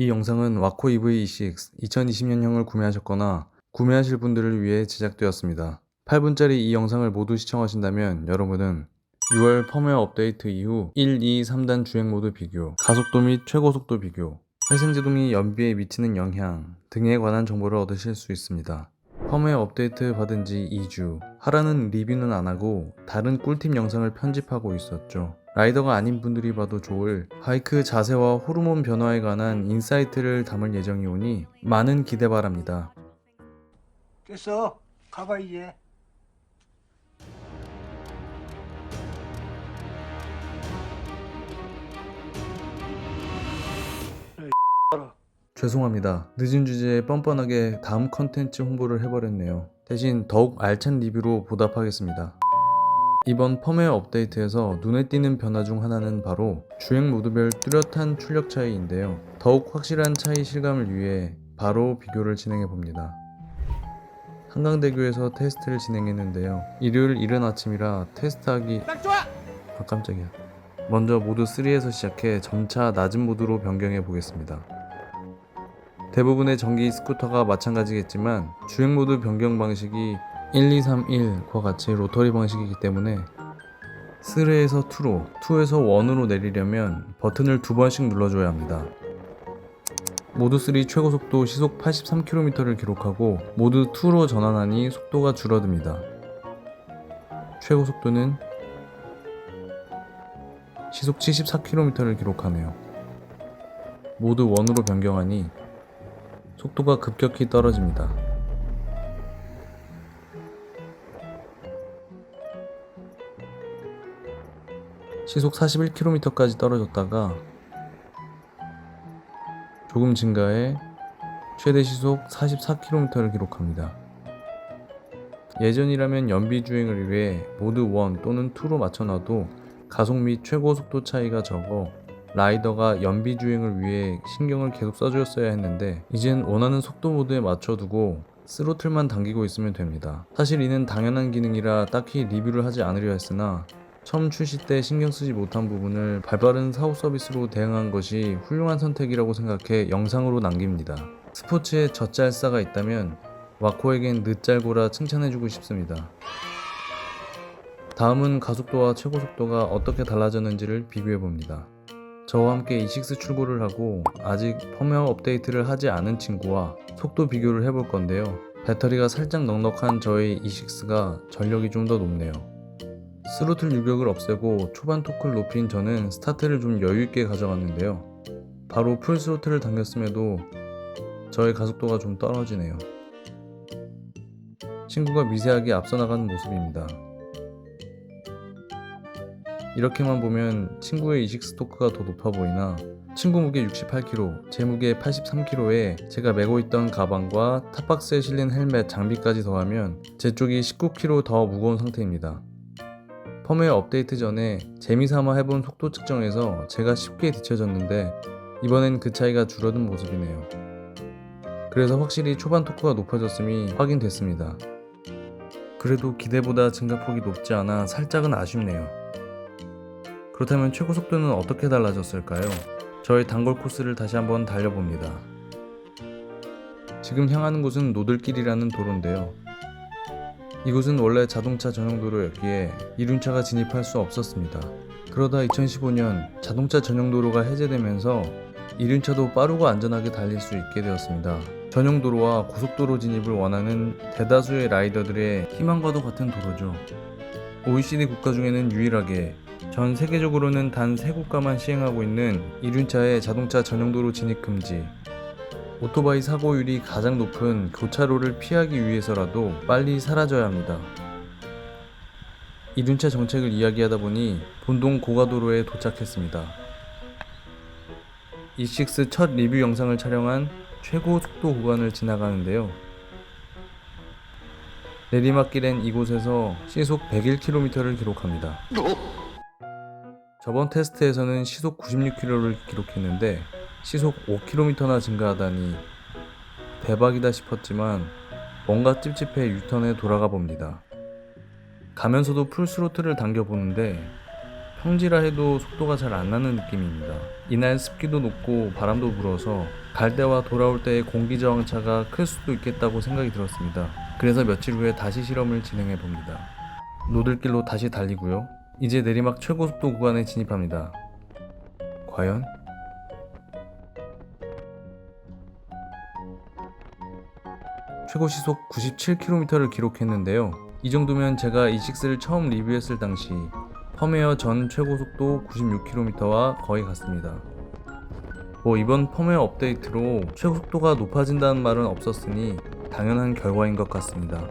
이 영상은 와코 EV6 2020년형을 구매하셨거나 구매하실 분들을 위해 제작되었습니다. 8분짜리 이 영상을 모두 시청하신다면 여러분은 6월 펌웨어 업데이트 이후 1, 2, 3단 주행 모드 비교, 가속도 및 최고속도 비교, 회생제동이 연비에 미치는 영향 등에 관한 정보를 얻으실 수 있습니다. 펌웨어 업데이트 받은 지 2주, 하라는 리뷰는 안 하고 다른 꿀팁 영상을 편집하고 있었죠. 라이더가 아닌 분들이 봐도 좋을 바이크 자세와 호르몬 변화에 관한 인사이트를 담을 예정이 오니 많은 기대 바랍니다. 됐어. 가봐 이제. 죄송합니다. 늦은 주제에 뻔뻔하게 다음 컨텐츠 홍보를 해버렸네요. 대신 더욱 알찬 리뷰로 보답하겠습니다. 이번 펌웨어 업데이트에서 눈에 띄는 변화 중 하나는 바로 주행 모드별 뚜렷한 출력 차이인데요. 더욱 확실한 차이 실감을 위해 바로 비교를 진행해 봅니다. 한강대교에서 테스트를 진행했는데요. 일요일 이른 아침이라 테스트하기 아 깜짝이야. 먼저 모드 3에서 시작해 점차 낮은 모드로 변경해 보겠습니다. 대부분의 전기 스쿠터가 마찬가지겠지만 주행 모드 변경 방식이 1, 2, 3, 1과 같이 로터리 방식이기 때문에 3에서 2로, 2에서 1으로 내리려면 버튼을 두 번씩 눌러줘야 합니다. 모드 3 최고 속도 시속 83km를 기록하고 모드 2로 전환하니 속도가 줄어듭니다. 최고 속도는 시속 74km를 기록하네요. 모드 1으로 변경하니 속도가 급격히 떨어집니다. 시속 41km까지 떨어졌다가 조금 증가해 최대 시속 44km를 기록합니다. 예전이라면 연비 주행을 위해 모드 1 또는 2로 맞춰놔도 가속 및 최고 속도 차이가 적어 라이더가 연비 주행을 위해 신경을 계속 써주었어야 했는데 이젠 원하는 속도 모드에 맞춰두고 스로틀만 당기고 있으면 됩니다. 사실 이는 당연한 기능이라 딱히 리뷰를 하지 않으려 했으나 처음 출시 때 신경 쓰지 못한 부분을 발빠른 사후 서비스로 대응한 것이 훌륭한 선택이라고 생각해 영상으로 남깁니다. 스포츠에 젖잘싸가 있다면 와코에겐 늦잘고라 칭찬해주고 싶습니다. 다음은 가속도와 최고 속도가 어떻게 달라졌는지를 비교해 봅니다. 저와 함께 E6 출고를 하고 아직 펌웨어 업데이트를 하지 않은 친구와 속도 비교를 해볼 건데요. 배터리가 살짝 넉넉한 저의 E6가 전력이 좀 더 높네요. 스로틀 유격을 없애고 초반 토크를 높인 저는 스타트를 좀 여유있게 가져갔는데요. 바로 풀 스로틀을 당겼음에도 저의 가속도가 좀 떨어지네요. 친구가 미세하게 앞서 나가는 모습입니다. 이렇게만 보면 친구의 이식 스토크가 더 높아 보이나 친구 무게 68kg, 제 무게 83kg에 제가 메고 있던 가방과 탑박스에 실린 헬멧, 장비까지 더하면 제 쪽이 19kg 더 무거운 상태입니다. 펌웨어 업데이트 전에 재미삼아 해본 속도 측정에서 제가 쉽게 뒤쳐졌는데 이번엔 그 차이가 줄어든 모습이네요. 그래서 확실히 초반 토크가 높아졌음이 확인됐습니다. 그래도 기대보다 증가폭이 높지 않아 살짝은 아쉽네요. 그렇다면 최고 속도는 어떻게 달라졌을까요? 저의 단골 코스를 다시 한번 달려봅니다. 지금 향하는 곳은 노들길이라는 도로인데요. 이곳은 원래 자동차 전용 도로였기에 이륜차가 진입할 수 없었습니다. 그러다 2015년 자동차 전용 도로가 해제되면서 이륜차도 빠르고 안전하게 달릴 수 있게 되었습니다. 전용 도로와 고속도로 진입을 원하는 대다수의 라이더들의 희망과도 같은 도로죠. OECD 국가 중에는 유일하게 전 세계적으로는 단세 국가만 시행하고 있는 이륜차의 자동차 전용 도로 진입 금지. 오토바이 사고율이 가장 높은 교차로를 피하기 위해서라도 빨리 사라져야 합니다. 이륜차 정책을 이야기하다 보니 본동 고가도로에 도착했습니다. E6 첫 리뷰 영상을 촬영한 최고 속도 구간을 지나가는데요. 내리막길엔 이곳에서 시속 101km를 기록합니다. 저번 테스트에서는 시속 96km를 기록했는데 시속 5km나 증가하다니 대박이다 싶었지만 뭔가 찝찝해 유턴에 돌아가 봅니다. 가면서도 풀스로틀을 당겨보는데 평지라 해도 속도가 잘 안 나는 느낌입니다. 이날 습기도 높고 바람도 불어서 갈 때와 돌아올 때의 공기 저항차가 클 수도 있겠다고 생각이 들었습니다. 그래서 며칠 후에 다시 실험을 진행해 봅니다. 노들길로 다시 달리고요. 이제 내리막 최고 속도 구간에 진입합니다. 과연? 최고 시속 97km를 기록했는데요. 이 정도면 제가 이식스를 처음 리뷰했을 당시 펌웨어 전 최고 속도 96km와 거의 같습니다. 뭐 이번 펌웨어 업데이트로 최고 속도가 높아진다는 말은 없었으니 당연한 결과인 것 같습니다.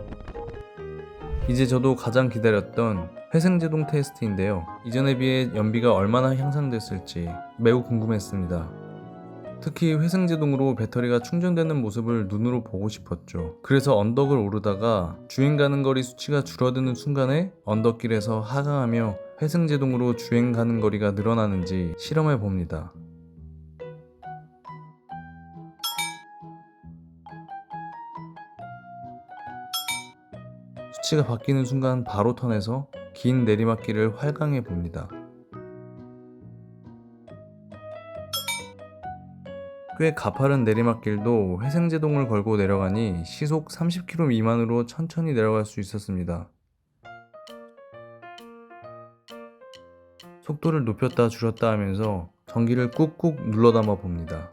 이제 저도 가장 기다렸던 회생제동 테스트인데요. 이전에 비해 연비가 얼마나 향상됐을지 매우 궁금했습니다. 특히 회생제동으로 배터리가 충전되는 모습을 눈으로 보고 싶었죠. 그래서 언덕을 오르다가 주행 가는 거리 수치가 줄어드는 순간에 언덕길에서 하강하며 회생제동으로 주행 가는 거리가 늘어나는지 실험해 봅니다. 수치가 바뀌는 순간 바로 턴해서 긴 내리막길을 활강해 봅니다. 꽤 가파른 내리막길도 회생제동을 걸고 내려가니 시속 30km 미만으로 천천히 내려갈 수 있었습니다. 속도를 높였다 줄였다 하면서 전기를 꾹꾹 눌러 담아 봅니다.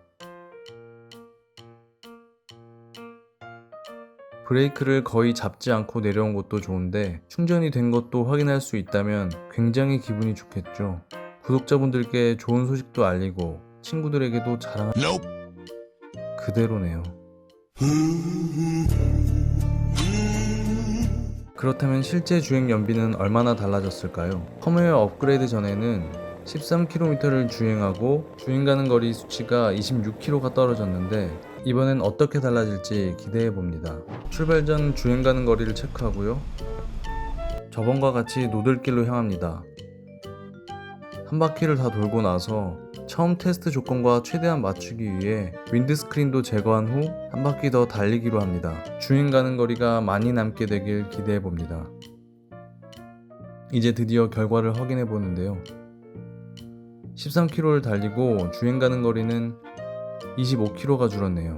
브레이크를 거의 잡지 않고 내려온 것도 좋은데 충전이 된 것도 확인할 수 있다면 굉장히 기분이 좋겠죠. 구독자분들께 좋은 소식도 알리고 친구들에게도 자랑 그대로네요. 그렇다면 실제 주행 연비는 얼마나 달라졌을까요? 펌웨어 업그레이드 전에는 13km를 주행하고 주행 가는 거리 수치가 26km가 떨어졌는데 이번엔 어떻게 달라질지 기대해 봅니다. 출발 전 주행 가는 거리를 체크하고요. 저번과 같이 노들길로 향합니다. 한 바퀴를 다 돌고 나서 처음 테스트 조건과 최대한 맞추기 위해 윈드스크린도 제거한 후 한 바퀴 더 달리기로 합니다. 주행 가는 거리가 많이 남게 되길 기대해 봅니다. 이제 드디어 결과를 확인해 보는데요. 13km를 달리고 주행 가는 거리는 25km가 줄었네요.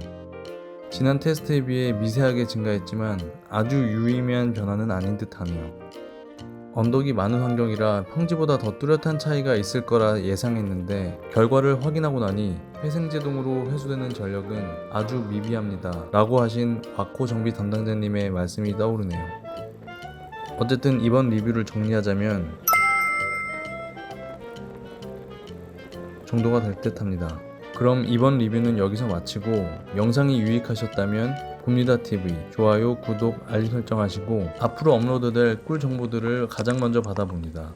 지난 테스트에 비해 미세하게 증가했지만 아주 유의미한 변화는 아닌 듯 하네요. 언덕이 많은 환경이라 평지보다 더 뚜렷한 차이가 있을 거라 예상했는데 결과를 확인하고 나니 회생제동으로 회수되는 전력은 아주 미비합니다 라고 하신 와코 정비 담당자님의 말씀이 떠오르네요. 어쨌든 이번 리뷰를 정리하자면 정도가 될 듯 합니다. 그럼 이번 리뷰는 여기서 마치고 영상이 유익하셨다면 봅니다TV 좋아요, 구독, 알림 설정하시고 앞으로 업로드될 꿀 정보들을 가장 먼저 받아봅니다.